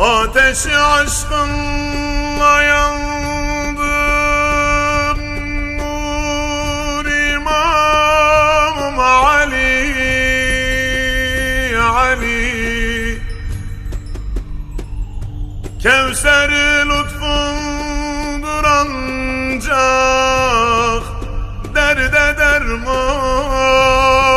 Ateşi aşkınla yandım Nur İmamım Ali Ali. Kevser-i lütfundur ancak Derde dermanım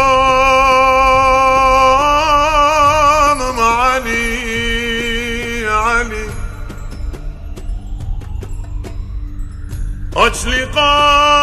لقاء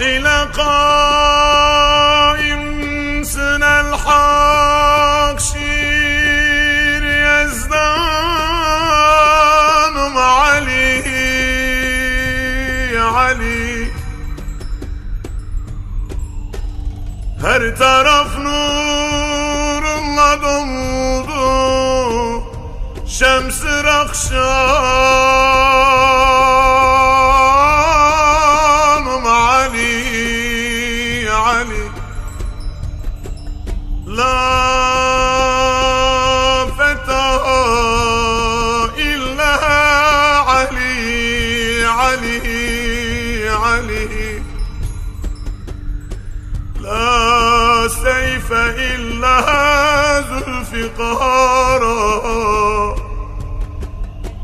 İle kaimsin el hak şiir yazdanım Ali Ali. Her taraf nurunla doldu Şems-i سيف إلا ذو الفقار.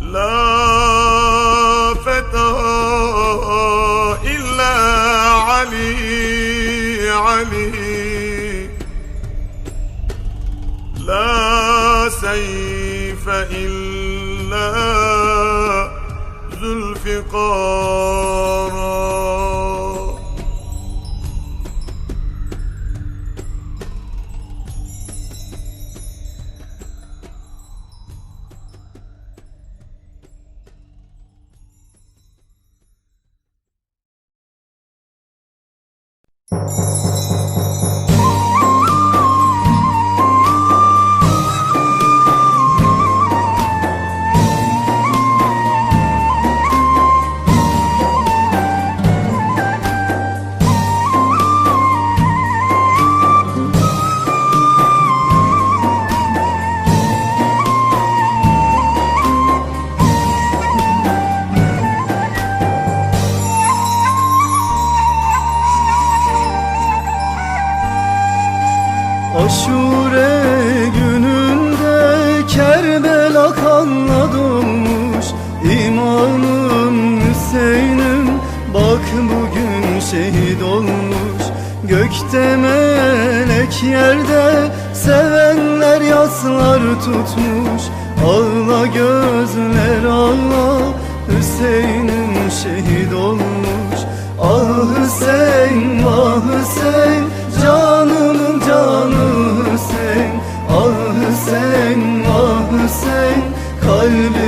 لا فتى إلا علي علي. لا سيف إلا ذو الفقار. Şehit olmuş. Gökte melek yerde sevenler yaslar tutmuş. Ağla gözler ağla Hüseyin'im şehit olmuş. Ah Hüseyin, ah Hüseyin Canımın canı Hüseyin. Ah Hüseyin, ah Hüseyin Kalbimin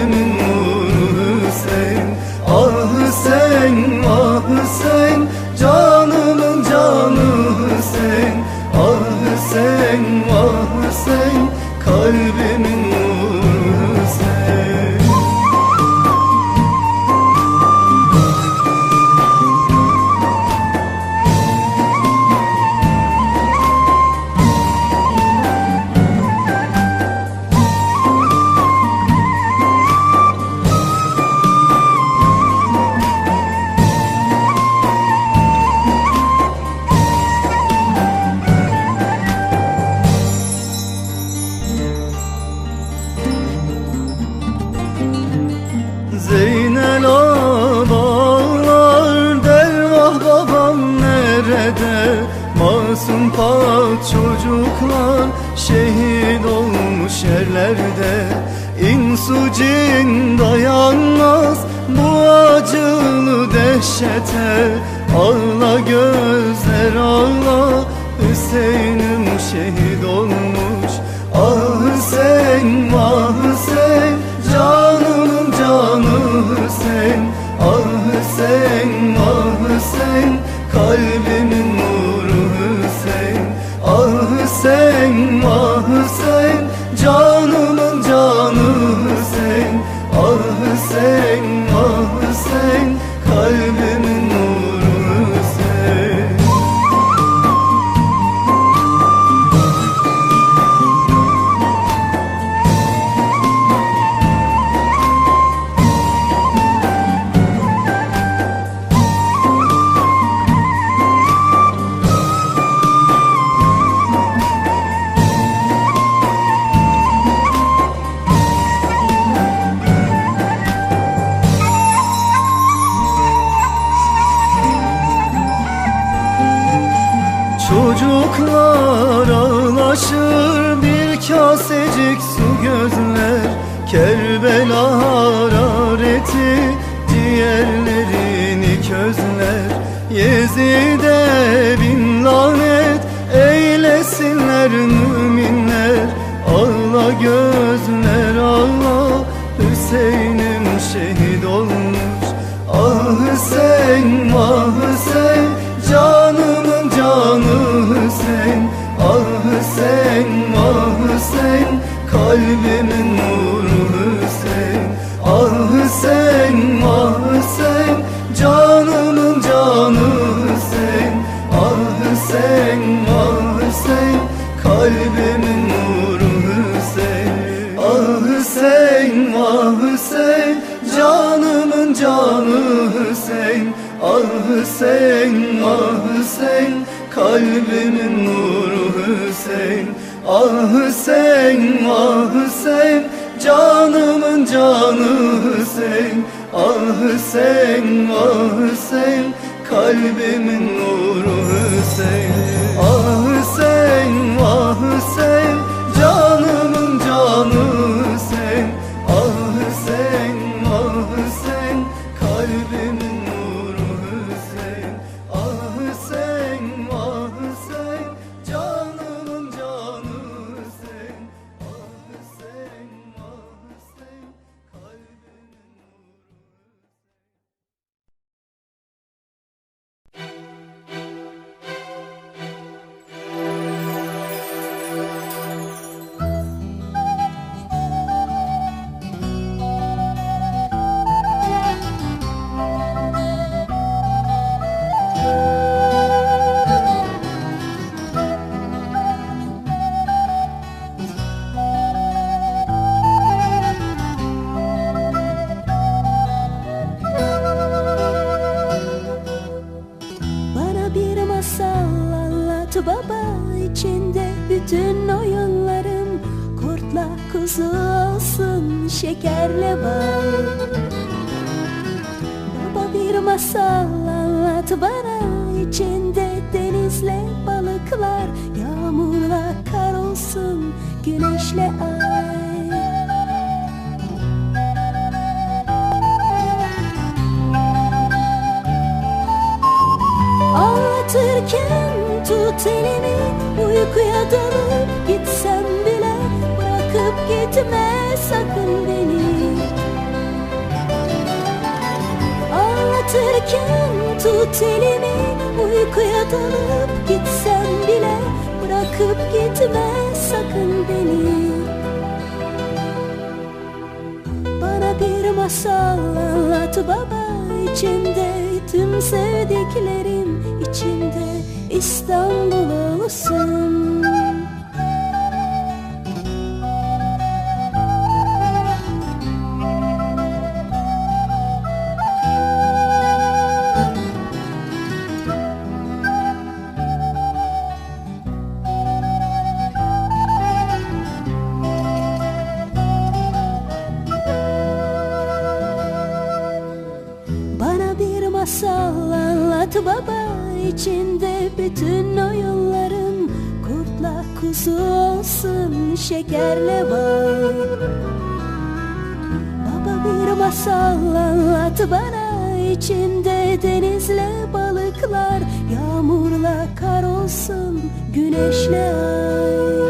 masum pak çocuklar Şehit olmuş yerlerde. İnsu cin dayanmaz bu acılı dehşete. Ağla gözler ağla Kerbela harareti ciğerlerini közler. Yezide bin lanet eylesinler müminler. Ağla gözler ağla Hüseyin'im şehit olmuş. Ah Hüseyin vah Hüseyin Canımın canı Hüseyin. Ah Hüseyin vah Hüseyin Kalbimin Hüseyin Ah Hüseyin ah Hüseyin Kalbimin nuru Hüseyin Ah Hüseyin ah Hüseyin Canımın canı Hüseyin Ah Hüseyin ah Hüseyin Kalbimin nuru Hüseyin Ah Hüseyin ah Hüseyin bütün oyunlarım Kurtla kuzu olsun şekerle bal. Baba bir masal anlat bana içinde denizle balıklar Yağmurla kar olsun güneşle ay. Anlatırken tut elimi Uykuya dalıp Anlatırken tut elimi Uykuya dalıp gitsem bile Bırakıp gitme sakın beni. Bana bir masal anlat baba içinde tüm sevdiklerim içinde İstanbul olsun Baba içinde bütün oyunları kokusu olsun şekerle var Baba bir masal anlat bana içinde denizle balıklar Yağmurla kar olsun güneşle ay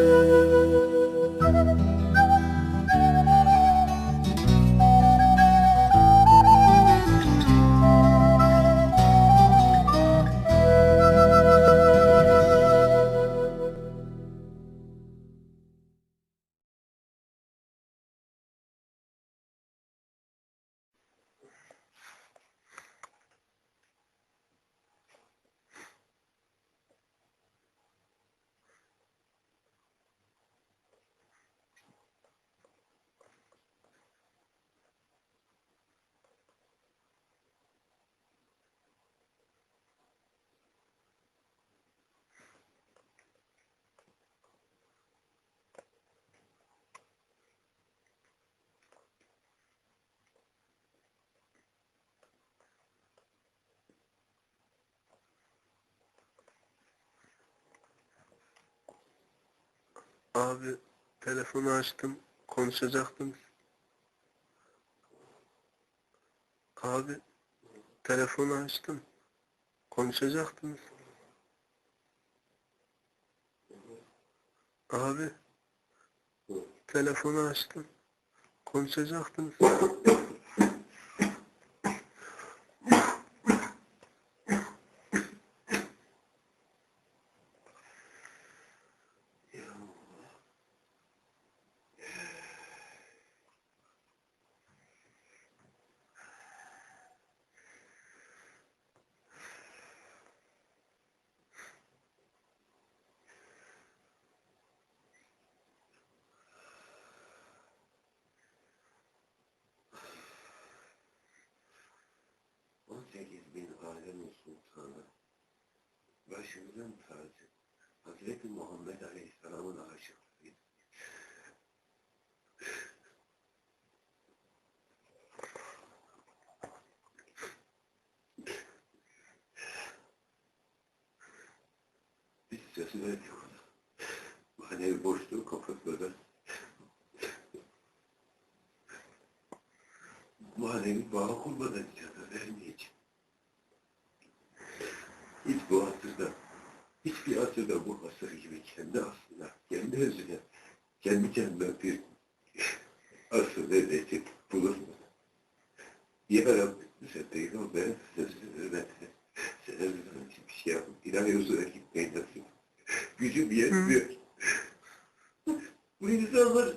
Abi telefonu açtım konuşacaktım. Abi telefonu açtım konuşacaktınız. Abi telefonu açtım konuşacaktınız. Başımızın tacı, Hazreti Muhammed Aleyhisselam'ın aşıklığıydı. Biz sözü ona. Manevi boşluğu kapatmadan manevi bağ kurmadan canı vermeyeceğim. Hiçbir asırda bu asır gibi kendi aslına, kendi özüne, kendi kendine bir asıl lezzeti bulunmadı. Ya Rabbi, sen peygamber sözünü hürmetine, sen özüne bir şey yapın, ilahi huzura gitmeyi nasip. Gücüm yetmiyor. Bu insanlar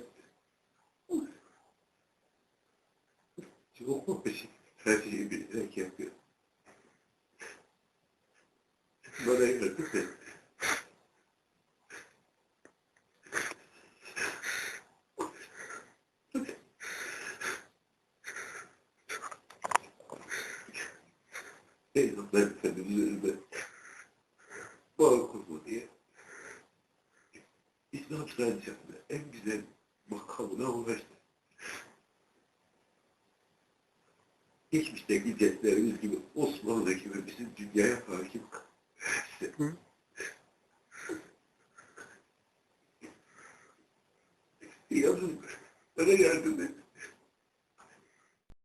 çok hoş. Her şeyi bilerek yapıyor. Bana yardım Efendimiz önünde bağ kurma diye İslam tradisyonunda en güzel makamına ulaştı. Geçmişteki cetlerimiz gibi Osmanlı gibi bizim dünyaya hakim Hı? Yavrum, bana yardım et.